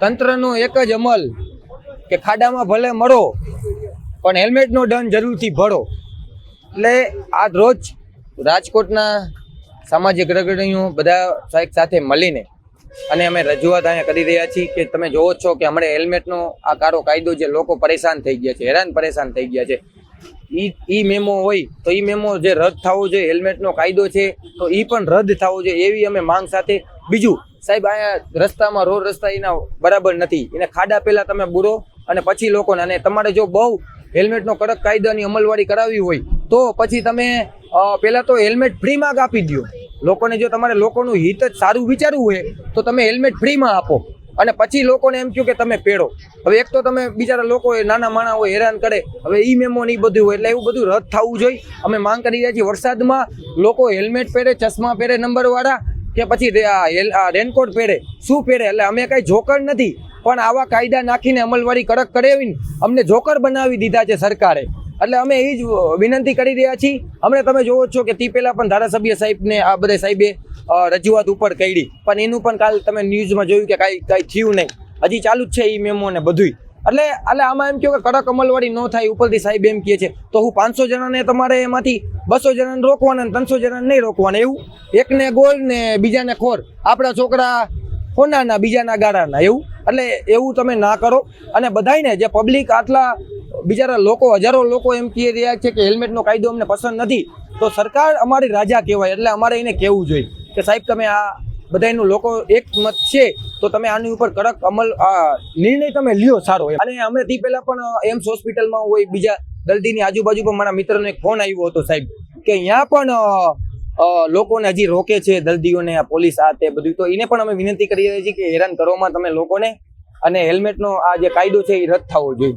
તંત્રનો એક જ અમલ કે ખાડામાં ભલે મળો પણ હેલ્મેટનો દંડ જરૂરથી ભરો. એટલે આજ રોજ રાજકોટના સામાજિક અગ્રણીઓ બધા સાહેબ સાથે મળીને અને અમે રજૂઆત અહીંયા કરી રહ્યા છીએ કે તમે જોવો છો કે હમણાં હેલ્મેટનો આ કારો કાયદો જે લોકો પરેશાન થઈ ગયા છે, હેરાન પરેશાન થઈ ગયા છે. એ ઈ મેમો હોય તો એ મેમો જે રદ થવો જોઈએ, હેલ્મેટનો કાયદો છે તો એ પણ રદ થવો જોઈએ એવી અમે માંગ સાથે બીજું સાહેબ, અહીંયા રસ્તામાં રોડ રસ્તા એના બરાબર નથી. એને ખાડા પહેલા તમે બુરો અને પછી લોકોને. અને તમારે જો બહુ હેલ્મેટનો કડક કાયદાની અમલવારી કરાવી હોય, તો પછી તમે પહેલાં તો હેલ્મેટ ફ્રીમાં જ આપી દો લોકોને જો તમારે લોકોનું હિત જ સારું વિચારવું હોય, તો તમે હેલ્મેટ ફ્રીમાં આપો. અને પછી લોકોને એમ કહ્યું કે તમે પહેરો હવે એક તો તમે બિચારા લોકો નાના માણા હોય હેરાન કરે. હવે ઈ મેમો ને બધું હોય, એટલે એવું બધું રદ થવું જોઈએ. અમે માંગ કરી રહ્યા છીએ, વરસાદમાં લોકો હેલ્મેટ પહેરે, ચશ્મા પહેરે નંબરવાળા કે પછી રેનકોટ પહેરે, શું પહેરે? એટલે અમે કાંઈ જોકર નથી. પણ આવા કાયદા નાખીને અમલવારી કડક કરાવીને અમને જોકર બનાવી દીધા છે સરકારે. એટલે અમે એ જ વિનંતી કરી રહ્યા છીએ. અમને તમે જોવો છો કે તે પહેલાં પણ ધારાસભ્ય સાહેબને આ બધા સાહેબે રજૂઆત ઉપર કરી. પણ એનું પણ કાલ તમે ન્યૂઝમાં જોયું કે કાંઈ કાંઈ થયું નહીં. હજી ચાલુ જ છે એ મેમો ને બધુંય. એટલે એટલે આમાં એમ કહ્યું કે કડક અમલવાળી ન થાય, ઉપરથી સાહેબ એમ કહે છે, તો હું પાંચસો જણાને તમારે એમાંથી બસો જણાને રોકવાના અને ત્રણસો જણાને નહીં રોકવાના. એવું? એકને ગોળ ને બીજાને ખોર. આપણા છોકરા કોનાના બીજાના ગાળાના. એવું? એટલે એવું તમે ના કરો. અને બધાયને જે પબ્લિક આટલા બિચારા લોકો, હજારો લોકો એમ કહી રહ્યા છે કે હેલ્મેટનો કાયદો અમને પસંદ નથી, તો સરકાર અમારી રાજા કહેવાય. એટલે અમારે એને કહેવું જોઈએ કે સાહેબ, તમે આ બધાયનું લોકો એક મત છે, તો તમે આની ઉપર કડક અમલ નિર્ણય તમે લ્યો સારો. અને અમે તે પહેલા પણ એમ્સ હોસ્પિટલમાં હોય, બીજા દર્દીની આજુબાજુ પણ મારા મિત્રનો એક ફોન આવ્યો હતો સાહેબ, કે અહીંયા પણ લોકોને હજી રોકે છે દર્દીઓને, આ પોલીસ, આ તે બધું તો એને પણ અમે વિનંતી કરી રહ્યા છીએ કે હેરાન કરવામાં તમે લોકોને, અને હેલ્મેટનો આ જે કાયદો છે એ રદ થવો જોઈએ